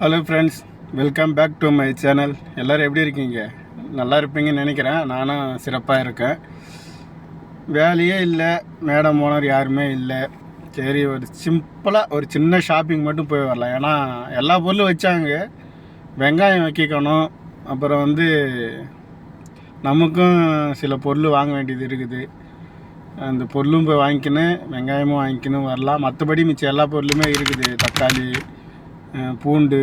Hello friends welcome back to my channel எல்லோரும் எப்படி இருக்கீங்க? நல்லா இருப்பீங்கன்னு நினைக்கிறேன். நானும் சிறப்பாக இருக்கேன். வேலையே இல்லை. மேடம் ஓனர் யாருமே இல்லை. சரி ஒரு சிம்பிளாக ஒரு சின்ன ஷாப்பிங் மட்டும் போய் வரலாம். ஏன்னா எல்லா பொருளும் வச்சாங்க. வெங்காயம் வைக்கணும். அப்புறம் வந்து நமக்கும் சில பொருள் வாங்க வேண்டியது இருக்குது. அந்த பொருளும் போய் வாங்கிக்கணும் வெங்காயமும் வாங்கிக்கணும் வரலாம். மற்றபடி மிச்சம் எல்லா பொருளுமே இருக்குது. தக்காளி பூண்டு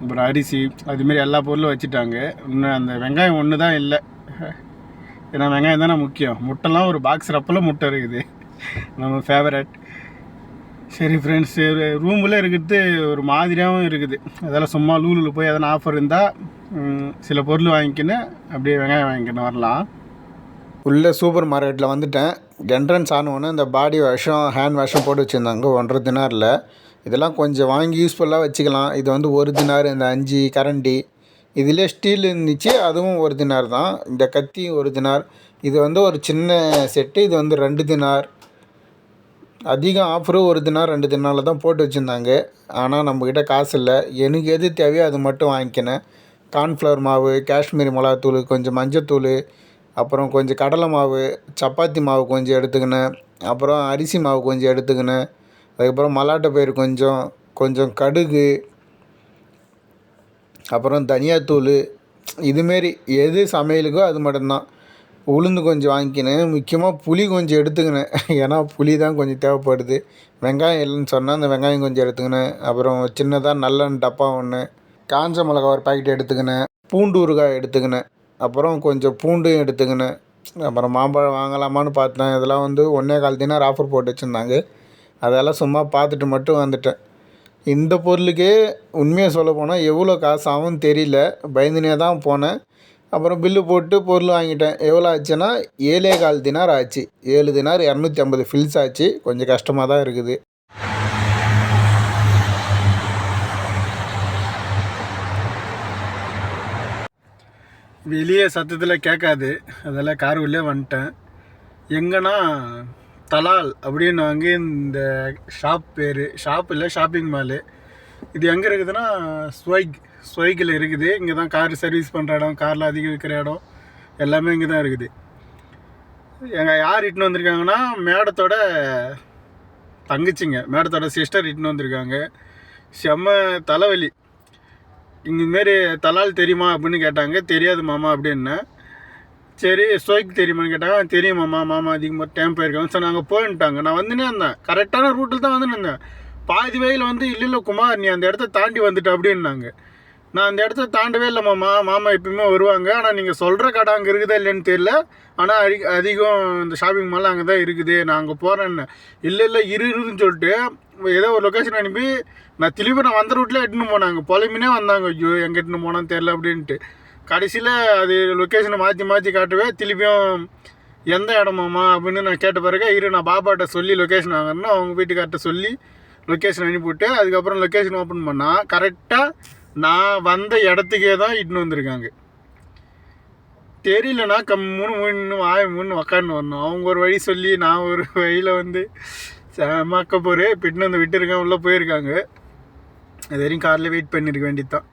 அப்புறம் அரிசி அதுமாரி எல்லா பொருளும் வச்சுட்டாங்க. இன்னும் அந்த வெங்காயம் ஒன்று தான் இல்லை. ஏன்னா வெங்காயம் தானே முக்கியம். முட்டைலாம் ஒரு பாக்ஸ் ரப்பில் முட்டை இருக்குது. நம்ம ஃபேவரட் சரி ஃப்ரெண்ட்ஸ் ரூமில் இருக்கிறது ஒரு மாதிரியாகவும் இருக்குது. அதெல்லாம் சும்மா லூலில் போய் எதனா ஆஃபர் இருந்தால் சில பொருள் வாங்கிக்கின்னு அப்படியே வெங்காயம் வாங்கிக்கின்னு வரலாம். உள்ளே சூப்பர் மார்க்கெட்டில் வந்துட்டேன். என்ட்ரன்ஸ் ஆனவுடனே இந்த பாடி வாஷும் ஹேண்ட் வாஷும் போட்டு வச்சுருந்தாங்க. ஒன்றரை தினாரில். இதெல்லாம் கொஞ்சம் வாங்கி யூஸ்ஃபுல்லாக வச்சுக்கலாம். இது வந்து ஒரு தினார் இந்த அஞ்சு கரண்டி. இதிலே ஸ்டீல் இருந்துச்சு அதுவும் ஒரு தினார் தான். இந்த கத்தி ஒரு தினார். இது வந்து ஒரு சின்ன செட்டு இது வந்து ரெண்டு தினார். அதிகம் ஆஃபரு ஒரு தினார் ரெண்டு தினாரில் தான் போட்டு வச்சுருந்தாங்க. ஆனால் நம்மக்கிட்ட காசு இல்லை. எனக்கு எது தேவையோ அது மட்டும் வாங்கிக்கினேன். கார்ன்ஃப்ளவர் மாவு காஷ்மீரி மிளகாத்தூள் கொஞ்சம் மஞ்சத்தூள் அப்புறம் கொஞ்சம் கடலை மாவு சப்பாத்தி மாவு கொஞ்சம் எடுத்துக்கினேன். அப்புறம் அரிசி மாவு கொஞ்சம் எடுத்துக்கினேன். அதுக்கப்புறம் மல்லாட்டை பயிறு கொஞ்சம் கொஞ்சம் கடுகு அப்புறம் தனியாத்தூள். இதுமாரி எது சமையலுக்கோ அது மட்டும்தான். உளுந்து கொஞ்சம் வாங்கிக்கினேன். முக்கியமாக புளி கொஞ்சம் எடுத்துக்கினேன். ஏன்னா புளி தான் கொஞ்சம் தேவைப்படுது. வெங்காயம் இல்லைன்னு சொன்னால் அந்த வெங்காயம் கொஞ்சம் எடுத்துக்கினேன். அப்புறம் சின்னதாக நல்ல டப்பா ஒன்று காஞ்ச மிளகா ஒரு பாக்கெட் எடுத்துக்கினேன். பூண்டு ஊறுகாய் எடுத்துக்கினேன். அப்புறம் கொஞ்சம் பூண்டும் எடுத்துக்கினேன். அப்புறம் மாம்பழம் வாங்கலாமான்னு பார்த்தேன். இதெல்லாம் வந்து ஒன்றே கால் தினார் ஆஃபர் போட்டு வச்சுருந்தாங்க. அதெல்லாம் சும்மா பார்த்துட்டு மட்டும் வந்துட்டேன். இந்த பொருளுக்கே உண்மையை சொல்ல போனால் எவ்வளோ காசு ஆகும்னு தெரியல. பயந்துனே தான் போனேன். அப்புறம் பில்லு போட்டு பொருள் வாங்கிட்டேன். எவ்வளோ ஆச்சுன்னா ஏழே கால் தினார் ஆச்சு. ஏழு தினார் இரநூத்தி ஐம்பது ஃபில்ஸ் ஆச்சு. கொஞ்சம் கஷ்டமாக தான் இருக்குது. வெளியே சத்தத்தில் கேட்காது. அதெல்லாம் கார் உள்ளே வந்துட்டேன். எங்கன்னா தலால் அப்படின்னு வாங்கி இந்த ஷாப் பேர். ஷாப் இல்லை ஷாப்பிங் மாலு. இது எங்கே இருக்குதுன்னா ஸ்வைக் ஸ்வைக்கில் இருக்குது. இங்கே தான் கார் சர்வீஸ் பண்ணுற இடம் காரில் அதிகம் விற்கிற இடம் எல்லாமே இங்கே தான் இருக்குது. எங்கள் யார் இட்டுன்னு வந்திருக்காங்கன்னா மேடத்தோட தங்கச்சிங்க. மேடத்தோட சிஸ்டர் இட்டுன்னு வந்திருக்காங்க. செம்ம தலைவலி. இந்தமாரி தலால் தெரியுமா அப்படின்னு கேட்டாங்க. தெரியாது மாமா அப்படின்னேன் சரி ஸ்வைக் தெரியுமான்னு கேட்டாங்க தெரியுமாம்மா மாமா அதிகமாக டைம் போயிருக்காங்க சார் நாங்கள் போயின்ட்டாங்க. நான் வந்துனே இருந்தேன். கரெக்டான ரூட்டில் தான் வந்துன்னு இருந்தேன். பாதி வயலில் வந்து இல்லை இல்லை குமார் நீ அந்த இடத்த தாண்டி வந்துட்ட அப்படின்னாங்க. நான் அந்த இடத்த தாண்டவே இல்லை மாமா. மாமா எப்பயுமே வருவாங்க. ஆனால் நீங்கள் சொல்கிற கடை அங்கே இருக்குதா இல்லைன்னு தெரியல. ஆனால் அடி அதிகம் இந்த ஷாப்பிங் மால் அங்கே தான் இருக்குது. நான் அங்கே போகிறேன்னு இல்லை இல்லை இரு இருன்னு சொல்லிட்டு ஏதோ ஒரு லொக்கேஷன் அனுப்பி நான் திருப்பி நான் வந்த ரூட்டில் எட்டுன்னு போனாங்க. பொலைமினே வந்தாங்க. ஐயோ எங்கே எட்டுன்னு போனான்னு தெரில அப்படின்ட்டு. கடைசியில் அது லொக்கேஷனை மாற்றி மாற்றி காட்டுவே திருப்பியும் எந்த இடமாம்மா அப்படின்னு நான் கேட்ட பிறகு இரு நான் பாப்பாட்ட சொல்லி லொக்கேஷன் வாங்குறேன்னு அவங்க வீட்டுக்கார்ட்ட சொல்லி லொக்கேஷன் அனுப்பிவிட்டு அதுக்கப்புறம் லொக்கேஷன் ஓப்பன் பண்ணால் கரெக்டாக நான் வந்த இடத்துக்கே தான் இட்டுன்னு வந்திருக்காங்க. தெரியலனா கம்முன்னு முன்னு வாய முன்னு உக்காந்து வரணும். அவங்க ஒரு வழி சொல்லி நான் ஒரு வழியில் வந்து மக்க போகிறேன் பின்னு வந்து விட்டுருக்கேன் உள்ளே போயிருக்காங்க. அது வரையும் காரில் வெயிட் பண்ணியிருக்க வேண்டியது தான்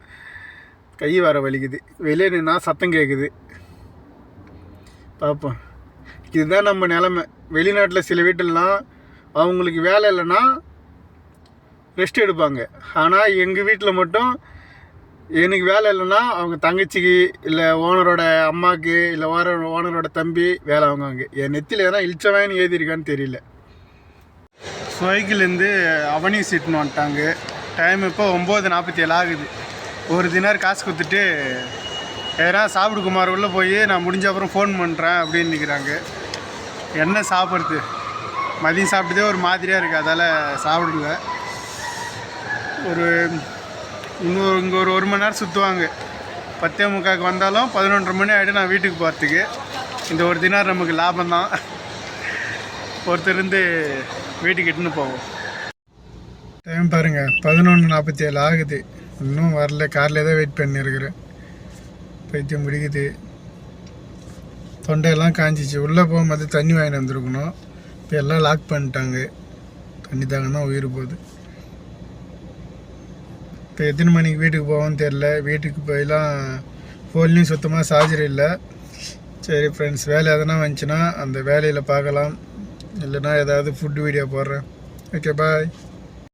கை வர வலிக்குது. வெளியே நின்னா சத்தம் கேட்குது பார்ப்போம் இதுதான் நம்ம நிலமை. வெளிநாட்டில் சில வீட்டிலலாம் அவங்களுக்கு வேலை இல்லைன்னா ரெஸ்ட் எடுப்பாங்க. ஆனால் எங்கள் வீட்டில் மட்டும் எனக்கு வேலை இல்லைன்னா அவங்க தங்கச்சிக்கு இல்லை ஓனரோட அம்மாவுக்கு இல்லை ஓனர் ஓனரோட தம்பி வேலை வாங்குவாங்க. என் நெத்தியில் எதனா இழிச்சவன் எழுதியிருக்கான்னு தெரியல. சுவைக்கிலேருந்து அவனி சீட்னு வந்துட்டாங்க. டைம் இப்போ ஒம்பது நாற்பத்தி ஏழு ஆகுது. ஒரு தினார் காசு கொடுத்துட்டு எதனா சாப்பிடு குமார் உள்ளே போய் நான் முடிஞ்ச அப்புறம் ஃபோன் பண்ணுறேன் அப்படின்னு நிற்கிறாங்க என்ன சாப்பிட்றது? மதியம் சாப்பிட்டதே ஒரு மாதிரியாக இருக்குது அதால் சாப்பிடல. ஒரு இன்னும் இங்கே ஒரு ஒரு மணி நேரம் சுற்றுவாங்க பத்தே முக்காக்கு வந்தாலும் பதினொன்றரை மணி ஆகிடும் நான் வீட்டுக்கு போகிறதுக்கு இந்த ஒரு தினார் நமக்கு லாபம் தான் ஒருத்தர் இருந்து வீட்டுக்கு இட்டுன்னு போவோம். டைம் பாருங்கள் பதினொன்று நாற்பத்தி ஏழு ஆகுது. இன்னும் வரல. காரில் தான் வெயிட் பண்ணியிருக்கிறேன் பைத்தியம் முடிக்குது. தொண்டையெல்லாம் காஞ்சிச்சு. உள்ளே போகும்போது தண்ணி வாங்கிட்டு வந்துருக்கணும். இப்போ எல்லாம் லாக் பண்ணிட்டாங்க. தண்ணி தாங்கன்னா உயிர் போகுது. இப்போ எத்தனை மணிக்கு வீட்டுக்கு போவோம்னு தெரில வீட்டுக்கு போயெல்லாம் ஃபோன்லேயும் சுத்தமாக சார்ஜர் இல்லை. சரி ஃப்ரெண்ட்ஸ் வேலை எதனா வந்துச்சுன்னா அந்த வேலையில் பார்க்கலாம். இல்லைன்னா ஏதாவது ஃபுட் வீடியோ போடுறேன். Okay bye